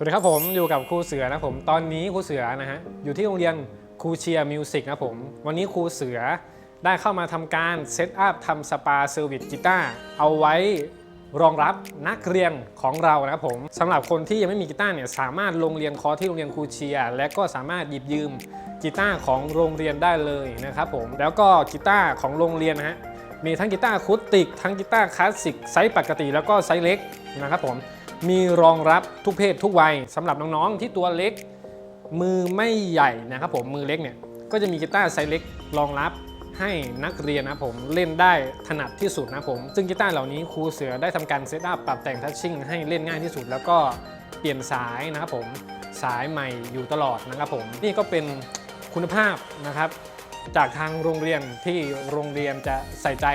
สวัสดีครับผมอยู่กับครูเสือนะผมตอนนี้ครูเสือนะฮะอยู่ที่โรงเรียนครูเชียร์มิวสิกนะผมวันนี้ครูเสือได้เข้ามาทำการเซตอัพทำสปาเซอร์วิสกีตาร์เอาไว้รองรับนักเรียนของเรานะครับผมสำหรับคนที่ยังไม่มีกีตาร์เนี่ยสามารถลงเรียนคอร์สที่โรงเรียนครูเชียร์และก็สามารถหยิบยืมกีตาร์ของโรงเรียนได้เลยนะครับผมแล้วก็กีตาร์ของโรงเรียนนะฮะมีทั้งกีตาร์คูติกทั้งกีตาร์คลาสสิกไซส์ปกติแล้วก็ไซส์เล็กนะครับผม มีรองรับทุกเพศทุกวัยสำหรับน้องๆที่ตัวเล็ก มือไม่ใหญ่นะครับผมมือเล็กเนี่ยก็จะมีกีตาร์ไซส์เล็กรองรับให้นักเรียนนะผมเล่นได้ถนัดที่สุดนะผม ซึ่งกีตาร์เหล่านี้ครูเสือได้ทำการเซตอัพปรับแต่งทัชชิ่งให้เล่นง่ายที่สุด แล้วก็เปลี่ยนสายนะครับผมสายใหม่อยู่ตลอดนะครับผมนี่ก็เป็นคุณภาพนะครับ จากทางโรงเรียนที่โรงเรียนจะใส่ใจ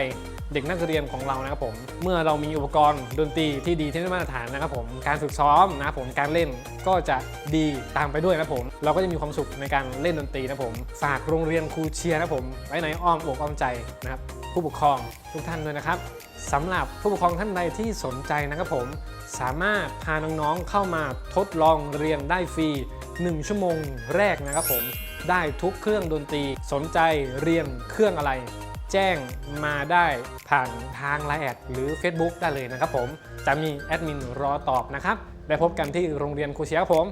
เด็กนักเรียนของเรานะครับผม เมื่อเรามีอุปกรณ์ดนตรีที่ดีที่ได้มาตรฐานนะครับผมการฝึกซ้อมนะครับผมการเล่นก็จะดีตามไปด้วยนะครับผม เราก็จะมีความสุขในการเล่นดนตรีนะครับผมฝากโรงเรียนครูเชียร์นะครับผมไว้ในอ้อมอกอ้อมใจนะครับผู้ปกครองทุกท่านด้วยนะครับสำหรับผู้ปกครองท่านใดที่สนใจนะครับผมสามารถพาน้องๆเข้ามาทดลองเรียนได้ฟรี 1 ชั่วโมงแรกนะครับผมได้ทุกเครื่องดนตรีสนใจเรียนเครื่องอะไร แจ้งมาได้ผ่านทางไลน์แอดหรือ Facebook ได้เลยนะครับผม จะมีแอดมินรอตอบนะครับ ได้พบกันที่โรงเรียนครูเชียร์ครับผม